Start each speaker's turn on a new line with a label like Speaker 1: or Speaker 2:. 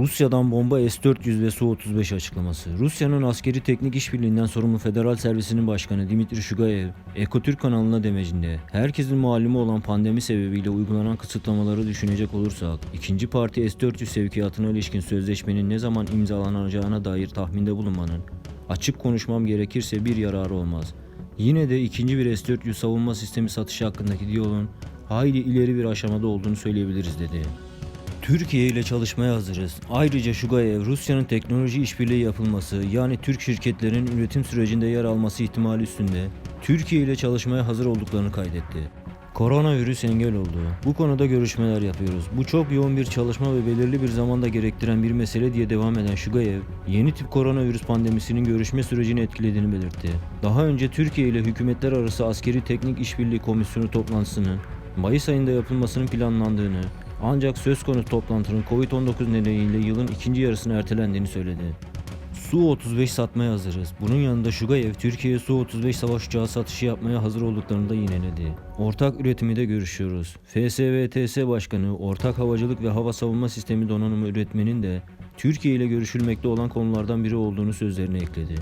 Speaker 1: Rusya'dan bomba S-400 ve Su-35 açıklaması. Rusya'nın askeri teknik işbirliğinden sorumlu Federal Servisinin Başkanı Dimitri Şugayev, Ekotürk kanalına demecinde herkesin malumu olan pandemi sebebiyle uygulanan kısıtlamaları düşünecek olursak, ikinci parti S-400 sevkiyatına ilişkin sözleşmenin ne zaman imzalanacağına dair tahminde bulunmanın, açık konuşmam gerekirse bir yararı olmaz. Yine de ikinci bir S-400 savunma sistemi satışı hakkındaki diyaloğun hayli ileri bir aşamada olduğunu söyleyebiliriz dedi. Türkiye ile çalışmaya hazırız. Ayrıca Şugayev, Rusya'nın teknoloji işbirliği yapılması yani Türk şirketlerinin üretim sürecinde yer alması ihtimali üstünde Türkiye ile çalışmaya hazır olduklarını kaydetti. Koronavirüs engel oldu. Bu konuda görüşmeler yapıyoruz. Bu çok yoğun bir çalışma ve belirli bir zamanda gerektiren bir mesele diye devam eden Şugayev, yeni tip koronavirüs pandemisinin görüşme sürecini etkilediğini belirtti. Daha önce Türkiye ile hükümetler arası askeri teknik işbirliği komisyonu toplantısının Mayıs ayında yapılmasının planlandığını, ancak söz konusu toplantının Covid-19 nedeniyle yılın ikinci yarısına ertelendiğini söyledi. Su-35 satmaya hazırız. Bunun yanında Şugayev, Türkiye'ye Su-35 savaş uçağı satışı yapmaya hazır olduklarını da yineledi. Ortak üretimi de görüşüyoruz. FSVTS Başkanı, ortak havacılık ve hava savunma sistemi donanımı üretmenin de Türkiye ile görüşülmekte olan konulardan biri olduğunu sözlerine ekledi.